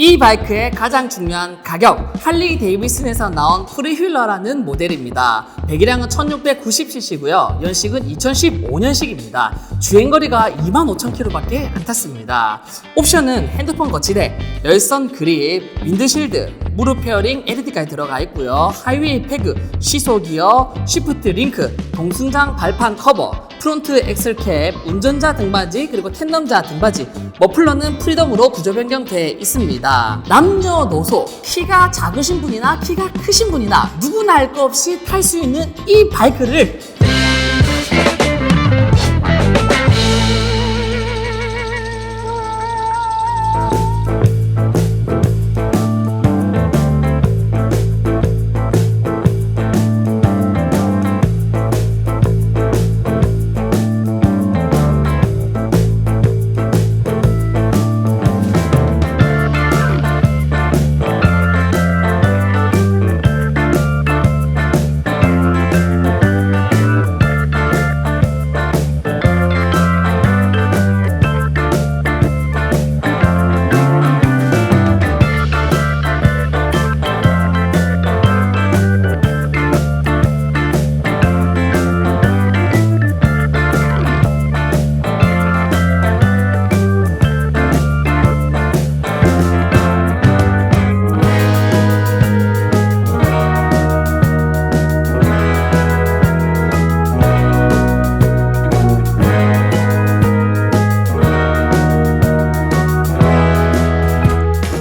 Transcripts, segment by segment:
이 바이크의 가장 중요한 가격, 할리 데이비슨에서 나온 프리휠러라는 모델입니다. 배기량은 1690cc고요. 연식은 2015년식입니다. 주행거리가 25,000km밖에 안 탔습니다. 옵션은 핸드폰 거치대, 열선 그립, 윈드실드, 무릎 페어링 LED까지 들어가 있고요. 하이웨이 패그, 시소 기어, 쉬프트 링크, 동승장 발판 커버, 프론트 엑셀캡, 운전자 등받이, 그리고 텐덤자 등받이, 머플러는 프리덤으로 구조 변경돼 있습니다. 남녀노소, 키가 작으신 분이나 키가 크신 분이나 누구나 할거 없이 탈 수 있는 이 바이크를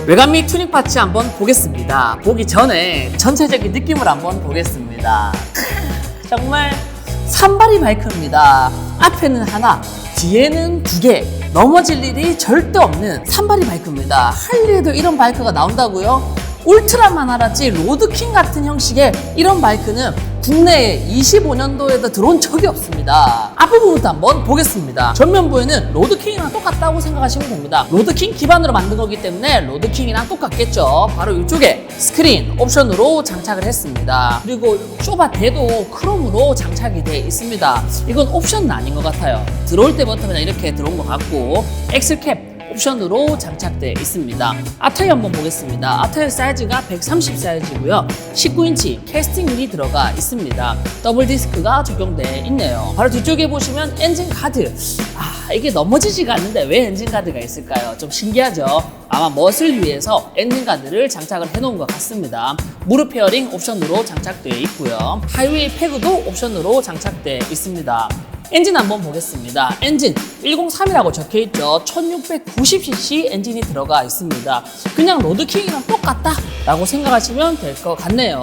외관 및 튜닝 파츠 한번 보겠습니다. 보기 전에 전체적인 느낌을 한번 보겠습니다. 크, 정말 산발이 바이크입니다. 앞에는 하나, 뒤에는 두 개. 넘어질 일이 절대 없는 산발이 바이크입니다. 할리에도 이런 바이크가 나온다고요? 울트라만 알았지 로드킹 같은 형식의 이런 바이크는 국내에 25년도에도 들어온 적이 없습니다. 앞부분부터 한번 보겠습니다. 전면부에는 로드킹이랑 똑같다고 생각하시면 됩니다. 로드킹 기반으로 만든 거기 때문에 로드킹이랑 똑같겠죠. 바로 이쪽에 스크린 옵션으로 장착을 했습니다. 그리고 쇼바 대도 크롬으로 장착이 돼 있습니다. 이건 옵션은 아닌 것 같아요. 들어올 때부터 그냥 이렇게 들어온 것 같고 엑셀캡 옵션으로 장착되어 있습니다. 앞타이어 한번 보겠습니다. 앞타이어 사이즈가 130 사이즈고요. 19인치 캐스팅 휠이 들어가 있습니다. 더블 디스크가 적용되어 있네요. 바로 뒤쪽에 보시면 엔진 카드. 아, 이게 넘어지지가 않는데 왜 엔진 카드가 있을까요? 좀 신기하죠? 아마 멋을 위해서 엔진 카드를 장착을 해놓은 것 같습니다. 무릎 페어링 옵션으로 장착되어 있고요. 하이웨이 패그도 옵션으로 장착되어 있습니다. 엔진 한번 보겠습니다. 엔진 103이라고 적혀 있죠. 1690cc 엔진이 들어가 있습니다. 그냥 로드킹이랑 똑같다 라고 생각하시면 될 것 같네요.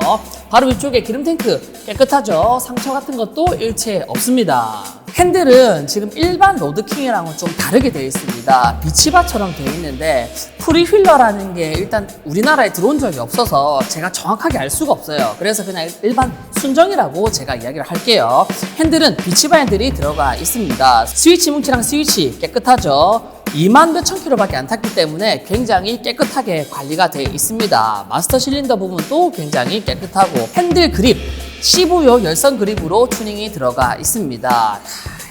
바로 위쪽에 기름 탱크 깨끗하죠. 상처 같은 것도 일체 없습니다. 핸들은 지금 일반 로드킹이랑은 좀 다르게 되어 있습니다. 비치바처럼 되어 있는데 프리휠러라는 게 일단 우리나라에 들어온 적이 없어서 제가 정확하게 알 수가 없어요. 그래서 그냥 일반 순정이라고 제가 이야기를 할게요. 핸들은 비치바 핸들이 들어가 있습니다. 스위치 뭉치랑 스위치 깨끗하죠. 2만 몇천 킬로밖에 안 탔기 때문에 굉장히 깨끗하게 관리가 되어 있습니다. 마스터 실린더 부분도 굉장히 깨끗하고 핸들 그립 15요 열선 그립으로 튜닝이 들어가 있습니다.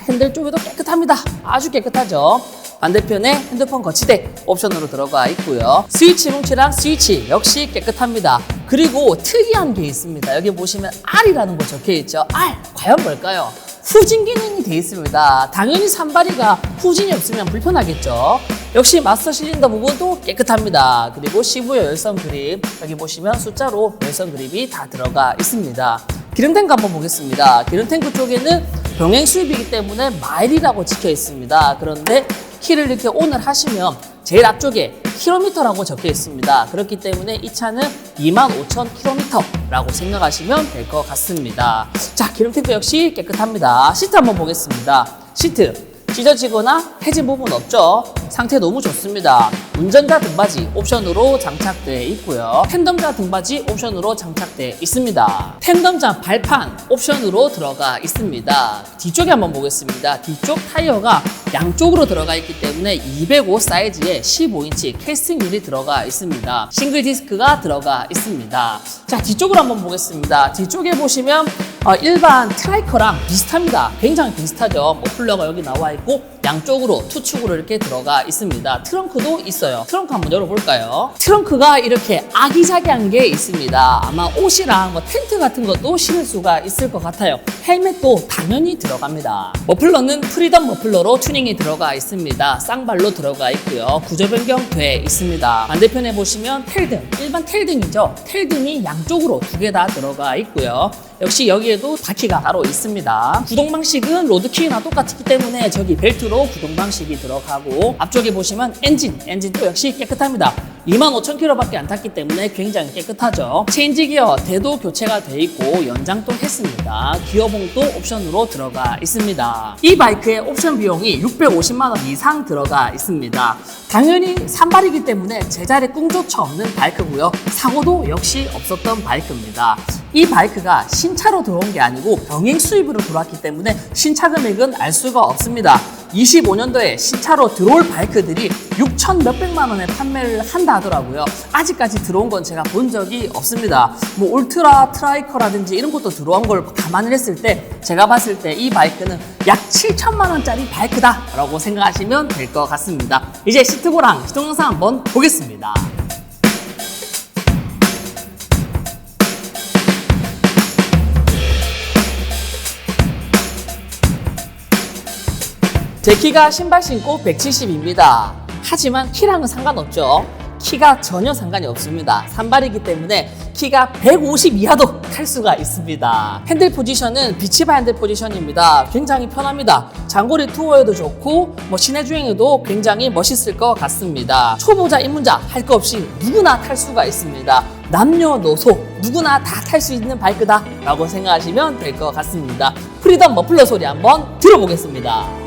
핸들 쪽에도 깨끗합니다. 아주 깨끗하죠. 반대편에 핸드폰 거치대 옵션으로 들어가 있고요. 스위치 뭉치랑 스위치 역시 깨끗합니다. 그리고 특이한 게 있습니다. 여기 보시면 R이라는 거 적혀 있죠. R 과연 뭘까요? 후진 기능이 되어 있습니다. 당연히 산발이가 후진이 없으면 불편하겠죠. 역시 마스터 실린더 부분도 깨끗합니다. 그리고 15여 열선 그립 여기 보시면 숫자로 열선 그립이 다 들어가 있습니다. 기름 탱크 한번 보겠습니다. 기름 탱크 쪽에는 병행 수입이기 때문에 마일이라고 찍혀 있습니다. 그런데 키를 이렇게 온을 하시면 제일 앞쪽에 킬로미터라고 적혀 있습니다. 그렇기 때문에 이 차는 25,000km라고 생각하시면 될 것 같습니다. 자, 기름 탱크 역시 깨끗합니다. 시트 한번 보겠습니다. 시트 찢어지거나 해진 부분 없죠? 상태 너무 좋습니다. 운전자 등받이 옵션으로 장착되어 있고요. 텐덤자 등받이 옵션으로 장착되어 있습니다. 텐덤자 발판 옵션으로 들어가 있습니다. 뒤쪽에 한번 보겠습니다. 뒤쪽 타이어가 양쪽으로 들어가 있기 때문에 205 사이즈의 15인치 캐스팅 휠이 들어가 있습니다. 싱글 디스크가 들어가 있습니다. 자, 뒤쪽으로 한번 보겠습니다. 뒤쪽에 보시면 어, 일반 트라이커랑 비슷합니다. 굉장히 비슷하죠. 머플러가 여기 나와 있고 양쪽으로 투축으로 이렇게 들어가 있습니다. 트렁크도 있어요. 트렁크 한번 열어볼까요? 트렁크가 이렇게 아기자기한 게 있습니다. 아마 옷이랑 뭐 텐트 같은 것도 실을 수가 있을 것 같아요. 헬멧도 당연히 들어갑니다. 머플러는 프리덤 머플러로 튜닝이 들어가 있습니다. 쌍발로 들어가 있고요. 구조 변경 돼 있습니다. 반대편에 보시면 텔등, 일반 텔등이죠. 텔등이 양쪽으로 두 개 다 들어가 있고요. 역시 여기에도 바퀴가 따로 있습니다. 구동 방식은 로드키나 똑같기 때문에 저기 벨트로 구동 방식이 들어가고 앞쪽에 보시면 엔진, 엔진도 역시 깨끗합니다. 25,000km밖에 안 탔기 때문에 굉장히 깨끗하죠. 체인지 기어 대도 교체가 돼 있고 연장도 했습니다. 기어봉도 옵션으로 들어가 있습니다. 이 바이크의 옵션 비용이 650만 원 이상 들어가 있습니다. 당연히 산발이기 때문에 제자리 꿍조차 없는 바이크고요. 사고도 역시 없었던 바이크입니다. 이 바이크가 신차로 들어온 게 아니고 병행 수입으로 들어왔기 때문에 신차 금액은 알 수가 없습니다. 25년도에 신차로 들어올 바이크들이 6천 몇백만 원에 판매를 한다 하더라고요. 아직까지 들어온 건 제가 본 적이 없습니다. 뭐 울트라 트라이커라든지 이런 것도 들어온 걸 감안을 했을 때 제가 봤을 때 이 바이크는 약 7천만 원짜리 바이크다라고 생각하시면 될 것 같습니다. 이제 시트고랑 시동 영상 한번 보겠습니다. 제 키가 신발 신고 170입니다. 하지만 키랑은 상관없죠. 키가 전혀 상관이 없습니다. 산발이기 때문에 키가 150 이하도 탈 수가 있습니다. 핸들 포지션은 비치바 핸들 포지션입니다. 굉장히 편합니다. 장거리 투어에도 좋고 뭐 시내 주행에도 굉장히 멋있을 것 같습니다. 초보자 입문자 할 거 없이 누구나 탈 수가 있습니다. 남녀노소 누구나 다 탈 수 있는 바이크다 라고 생각하시면 될 것 같습니다. 프리덤 머플러 소리 한번 들어보겠습니다.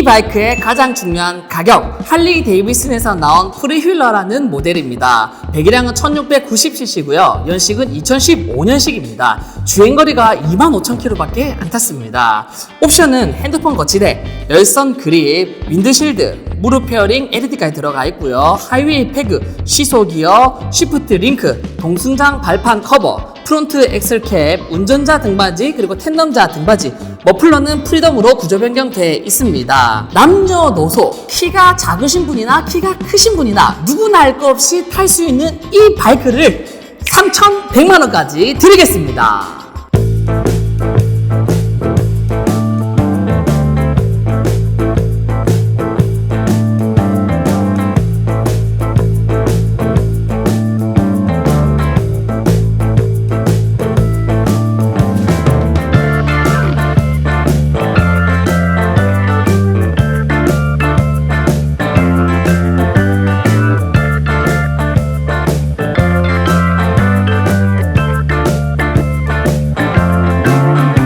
이 바이크의 가장 중요한 가격 할리 데이비슨에서 나온 프리휠러라는 모델입니다. 배기량은 1690cc고요. 연식은 2015년식입니다. 주행거리가 25,000km밖에 안 탔습니다. 옵션은 핸드폰 거치대, 열선 그립, 윈드실드, 무릎 페어링 LED까지 들어가 있고요. 하이웨이 패그, 시소기어, 쉬프트 링크, 동승장 발판 커버, 프론트 엑셀캡, 운전자 등받이, 그리고 텐덤자 등받이, 머플러는 프리덤으로 구조 변경돼 있습니다. 남녀노소, 키가 작으신 분이나 키가 크신 분이나 누구나 할거 없이 탈 수 있는 이 바이크를 3,100만원까지 드리겠습니다.